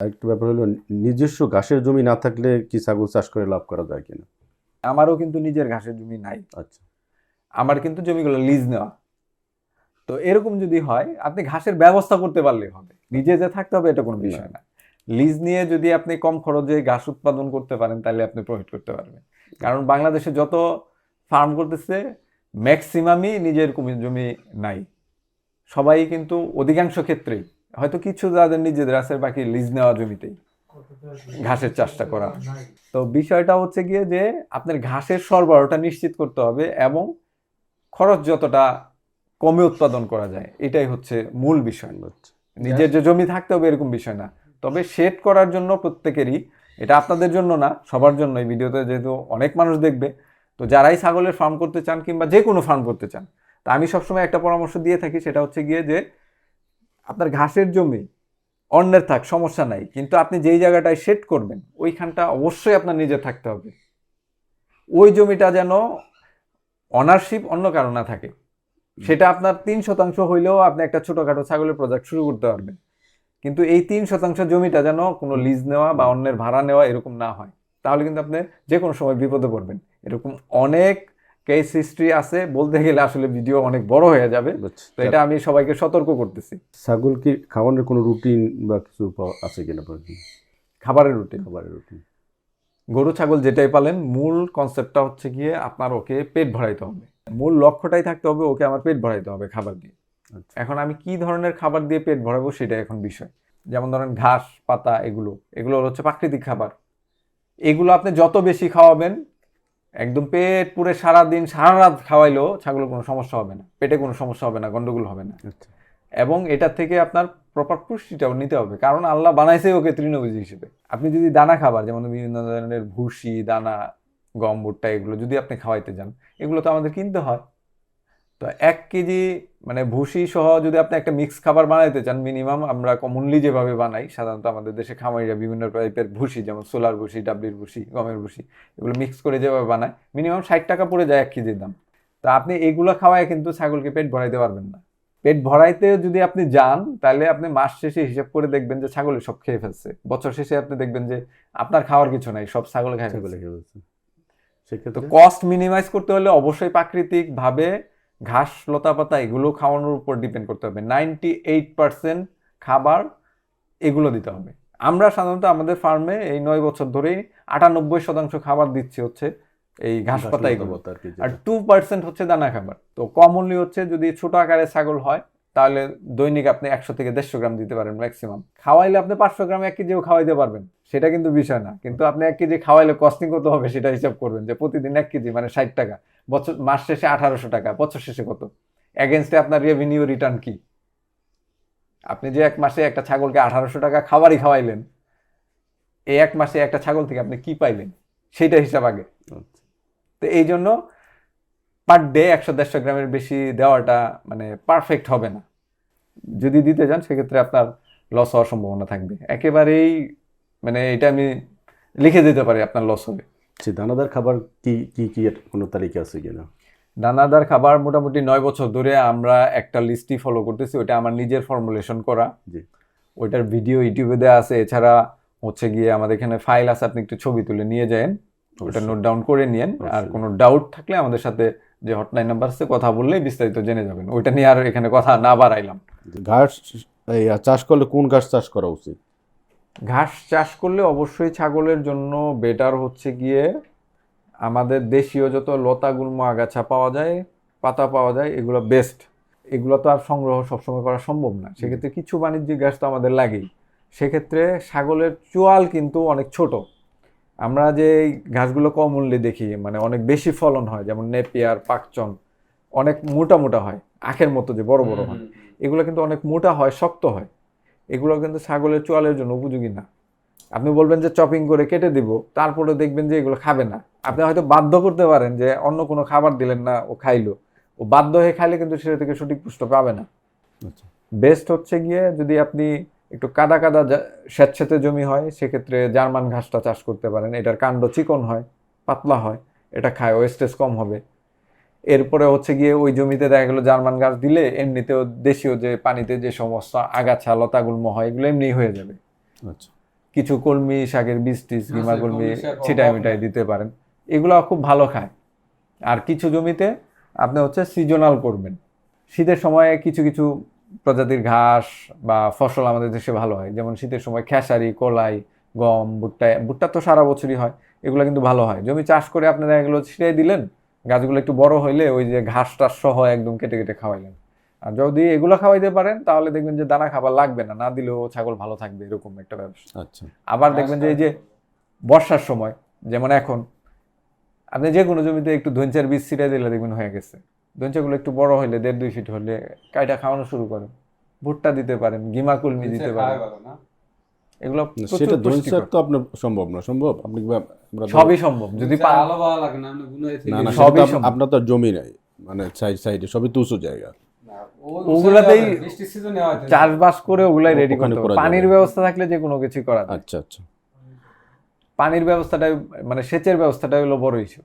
আরেকটা ব্যাপার হলো নিজস্ব ঘাসের জমি না থাকলে কি ছাগল চাষ করে লাভ করা যায় কিনা? আমারও কিন্তু নিজের ঘাসের জমি নাই। আচ্ছা। আমার কিন্তু জমিগুলো লিজ নেওয়া। তো এরকম যদি হয় আপনি ঘাসের ব্যবস্থা করতে পারলেই হবে। নিজে যে থাকতে হবে এটা কোনো বিষয় না। লিজ নিয়ে যদি আপনি কম খরচে ঘাস উৎপাদন করতে পারেন তাহলে আপনি প্রফিট করতে পারবেন। কারণ বাংলাদেশে যত ফার্ম করতেছে ম্যাক্সিমামই নিজের জমি নাই। সবাই কিন্তু অধিকাংশ ক্ষেত্রেই হয়তো কিছু যাদের নিজেদের আছে, বাকি লিজ নেওয়া জমিতেই ঘাসের চাষটা করা। তো বিষয়টা হচ্ছে গিয়ে যে আপনার ঘাসের সরবরাহটা নিশ্চিত করতে হবে এবং খরচ যতটা কমে উৎপাদন করা যায়, এটাই হচ্ছে মূল বিষয়। নিজের যে জমি থাকতে হবে এরকম বিষয় না। তবে শেড করার জন্য প্রত্যেকেরই, এটা আপনাদের জন্য না, সবার জন্য। এই ভিডিওতে যেহেতু অনেক মানুষ দেখবে, তো যারাই ছাগলের ফার্ম করতে চান কিংবা যে কোনো ফার্ম করতে চান, তা আমি সবসময় একটা পরামর্শ দিয়ে থাকি, সেটা হচ্ছে গিয়ে যে আপনার ঘাসের জমি, অন্যের থাক, সমস্যা নাই। কিন্তু আপনি যেই জায়গাটায় সেট করবেন, ওইখানটা অবশ্যই আপনার নিজে থাকতে হবে। ওই জমিটা যেন অনারশিপ অন্য কারও না থাকে। সেটা আপনার তিন শতাংশ হইলেও আপনি একটা ছোটোখাটো ছাগলের প্রজেক্ট শুরু করতে পারবেন। কিন্তু এই তিন শতাংশ জমিটা যেন কোনো লিজ নেওয়া বা অন্যের ভাড়া নেওয়া এরকম না হয়, তাহলে কিন্তু আপনি যে কোনো সময় বিপদে পড়বেন। এরকম অনেক কেস হিস্ট্রি আছে বলতে গেলে আসলে ভিডিও অনেক বড় হয়ে যাবে। তো এটা আমি সবাইকে সতর্ক করতেছি। ছাগল কি খাওয়ানোর কোনো রুটিন বা কিছু আছে কিনা? খাবারের রুটিন খাবারের রুটিন গরু ছাগল যেটাই পালেন মূল কনসেপ্টটা হচ্ছে গিয়ে আপনার ওকে পেট ভরাইতে হবে। মূল লক্ষ্যটাই থাকতে হবে ওকে আমার পেট ভরাইতে হবে খাবার দিয়ে। আচ্ছা। এখন আমি কি ধরনের খাবার দিয়ে পেট ভরাবো সেটাই এখন বিষয়। যেমন ধরেন ঘাস পাতা এগুলো। এগুলো হচ্ছে প্রাকৃতিক খাবার। এগুলো আপনি যত বেশি খাওয়াবেন একদম পেট পুরে সারাদিন সারা রাত খাওয়াইলেও ছাগলের কোনো সমস্যা হবে না। পেটে কোনো সমস্যা হবে না গন্ডগোল হবে না। আচ্ছা। এবং এটা থেকে আপনার প্রপার পুষ্টিটাও নিতে হবে। কারণ আল্লাহ বানাইছে ওকে তৃণভোজী হিসেবে। আপনি যদি দানা খাবার যেমন বিভিন্ন ধরনের ভুসি দানা গম ভুট্টা এগুলো যদি আপনি খাওয়াইতে যান এগুলো তো আমাদের কিনতে হয়। তো এক কেজি মানে ভুসি সহ যদি আপনি একটা মিক্স খাবার বানাইতে চান মিনিমাম আমরা কমনলি যেভাবে বানাই সাধারণত আমাদের দেশে খামারিরা বিভিন্ন টাইপের ভুসি যেমন সোলার ভুসি ডাবলির ভুসি গমের ভুসি এগুলো মিক্স করে যেভাবে বানায় মিনিমাম ষাট টাকা পড়ে যায় এক কেজির দাম। তা আপনি এগুলো খাওয়ায় কিন্তু ছাগলকে পেট ভরাইতে পারবেন না। পেট ভরাইতে যদি আপনি যান তাহলে আপনি মাস শেষে হিসাব করে দেখবেন যে ছাগলে সব খেয়ে ফেলছে। বছর শেষে আপনি দেখবেন যে আপনার খাওয়ার কিছু নাই সব ছাগল খায় ছাগলে ফেলছে। খেয়ে বলছে তো সেক্ষেত্রে? কস্ট মিনিমাইজ করতে হলে অবশ্যই প্রাকৃতিক ভাবে ঘাস লতা পাতা এগুলো খাওয়ানোর উপর ডিপেন্ড করতে হবে। নাইনটি এইট পারসেন্ট খাবার এগুলো দিতে হবে। আমরা সাধারণত আমাদের ফার্মে এই নয় বছর ধরেই আটানব্বই শতাংশ খাবার দিচ্ছি হচ্ছে এই ঘাস পাতা এগুলো। আর আর টু পার্সেন্ট হচ্ছে দানা খাবার। তো কমনলি হচ্ছে যদি ছোট আকারে ছাগল হয় তাহলে দৈনিক আপনি একশো থেকে দেড়শো গ্রাম দিতে পারেন ম্যাক্সিমাম খাওয়াইলে আপনি পাঁচশো গ্রাম এক কেজিও খাওয়াইতে পারবেন। সেটা কিন্তু বিষয় না। কিন্তু আপনি এক কেজি খাওয়াইলে কস্টিং কত হবে সেটা হিসাব করবেন যে প্রতিদিন এক কেজি মানে ষাট টাকা। বছর মাস শেষে আঠারোশো টাকা বছর শেষে কত? এগেনস্টে আপনার রেভিনিউ রিটার্ন কি? আপনি যে এক মাসে একটা ছাগলকে আঠারোশো টাকা খাবারই খাওয়াইলেন এই এক মাসে একটা ছাগল থেকে আপনি কি পাইলেন? সেটা হিসাব আগে। আচ্ছা। তো এই জন্য পার ডে একশো দেড়শো গ্রামের বেশি দেওয়াটা মানে পারফেক্ট হবে না। যদি দিতে যান সেক্ষেত্রে আপনার লস হওয়ার সম্ভাবনা থাকবে। একেবারেই মানে এটা আমি লিখে দিতে পারি আপনার লস হবে সে দানাদার খাবার কি কি কি কোনো তালিকা আছে কিনা? দানাদার খাবার মোটামুটি নয় বছর ধরে আমরা একটা লিস্টই ফলো করতেছি ওটা আমার নিজের ফর্মুলেশন করা। জি। ওইটার ভিডিও ইউটিউবে দেওয়া আছে এছাড়া হচ্ছে গিয়ে আমাদের এখানে ফাইল আছে আপনি একটু ছবি তুলে নিয়ে যান। ওটা নোট ডাউন করে নিয়েন। আর কোনো ডাউট থাকলে আমাদের সাথে যে হটলাইন নাম্বার আছে কথা বললেই বিস্তারিত জেনে যাবেন। ওইটা নিয়ে আর এখানে কথা না বাড়াইলাম। ঘাস এই চাষ করলে কোন ঘাস চাষ করা উচিত? ঘাস চাষ করলে অবশ্যই ছাগলের জন্য বেটার হচ্ছে গিয়ে আমাদের দেশীয় যত লতা গুল্ম আগাছা পাওয়া যায় পাতা পাওয়া যায় এগুলো বেস্ট এগুলো তো আর সংগ্রহ সবসময় করা সম্ভব না। সেক্ষেত্রে কিছু বাণিজ্যিক ঘাস তো আমাদের লাগেই। সেক্ষেত্রে ছাগলের চোয়াল কিন্তু অনেক ছোট। আমরা যে এই ঘাসগুলো কম মূল্যে দেখি মানে অনেক বেশি ফলন হয় যেমন নেপিয়ার পাকচন অনেক মোটা মোটা হয় আখের মতো যে বড় বড় হয়। এগুলো কিন্তু অনেক মোটা হয় শক্ত হয়। এগুলো কিন্তু ছাগলের চোয়ালের জন্য উপযোগী না। আপনি বলবেন যে চপিং করে কেটে দিব তারপরে দেখবেন যে এগুলো খাবে না। আপনি হয়তো বাধ্য করতে পারেন যে অন্য কোনো খাবার দিলেন না ও খাইলো। ও বাধ্য হয়ে খাইলে কিন্তু সেটা থেকে সঠিক পুষ্ট পাবে না। আচ্ছা। বেস্ট হচ্ছে গিয়ে যদি আপনি একটু কাদা কাদা স্যাঁতস্যাঁতে জমি হয় সেক্ষেত্রে জার্মান ঘাসটা চাষ করতে পারেন। এটার কাণ্ড চিকন হয় পাতলা হয় এটা খায় ওয়েস্টেজ কম হবে। এরপরে হচ্ছে গিয়ে ওই জমিতে দেখা গেলো জার্মান ঘাস দিলে এমনিতেও দেশীয় যে পানিতে যে সমস্ত আগাছা লতাগুল্ম হয় এগুলো এমনি হয়ে যাবে। আচ্ছা। কিছু কলমি শাকের বীজ টিজ কিংবা কলমি ছিটাই মিটাই দিতে পারেন। এগুলো খুব ভালো খায়। আর কিছু জমিতে আপনি হচ্ছে সিজনাল করবেন। শীতের সময়ে কিছু কিছু প্রজাতির ঘাস বা ফসল আমাদের দেশে ভালো হয়। যেমন শীতের সময় খেসারি কলাই গম ভুট্টা ভুট্টা তো সারা বছরই হয় এগুলো কিন্তু ভালো হয়। জমি চাষ করে আপনারা এগুলো ছিটাই দিলেন গাছগুলো একটু বড় হইলে ওই যে ঘাস টাস সহ একদম কেটে কেটে খাওয়াইলেন। আর যদি এগুলো খাওয়াইতে পারেন তাহলে দেখবেন যে দানা খাবার লাগবে না না দিলেও ছাগল ভালো থাকবে এরকম একটা ব্যবসা। আচ্ছা। আবার দেখবেন যে এই যে বর্ষার সময় যেমন এখন আপনি যে কোনো জমিতে একটু ধৈঞ্চার বীজ ছিটাই দিলে দেখবেন হয়ে গেছে। ধৈঞ্চাগুলো একটু বড় হইলে দেড় দুই ফিট হলে কাইটা খাওয়ানো শুরু করেন ভুট্টা দিতে পারেন গিমা কুলমি দিতে পারেন। খাওয়াই ভালো না? এগুলো সেটা। ধৈর্যের তো আপনার সম্ভব না সম্ভব? আপনি কি সবই সম্ভব যদি লাগে না, গুনাই না না সবই। আপনার তো জমি নাই মানে সাইড সাইডে সবই তো উঁচু জায়গা ওগুলাতেই চাষবাস করে ওগুলাই রেডি করতে হবে। পানির ব্যবস্থা থাকলে যে কোনো কিছু করা যায়। আচ্ছা আচ্ছা। পানির ব্যবস্থাটাই মানে সেচের ব্যবস্থাটাই হলো বড় ইস্যু